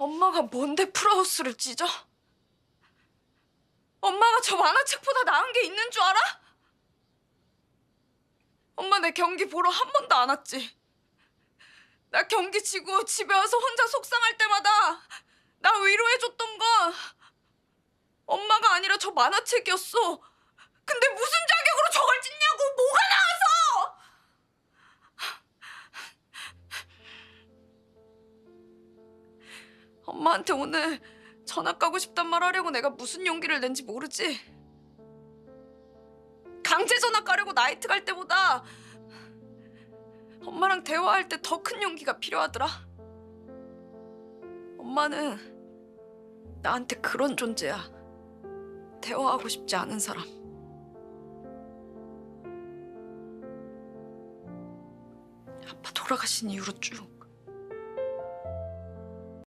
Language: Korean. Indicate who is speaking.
Speaker 1: 엄마가 뭔데 풀하우스를 찢어? 엄마가 저 만화책보다 나은 게 있는 줄 알아? 엄마 내 경기 보러 한 번도 안 왔지. 나 경기 지고 집에 와서 혼자 속상할 때마다 나 위로해줬던 건 엄마가 아니라 저 만화책이었어. 근데 무슨 자격 엄마한테 오늘 전학 가고 싶단 말 하려고 내가 무슨 용기를 낸지 모르지. 강제 전학 가려고 나이트 갈 때보다 엄마랑 대화할 때 더 큰 용기가 필요하더라. 엄마는 나한테 그런 존재야. 대화하고 싶지 않은 사람. 아빠 돌아가신 이후로 쭉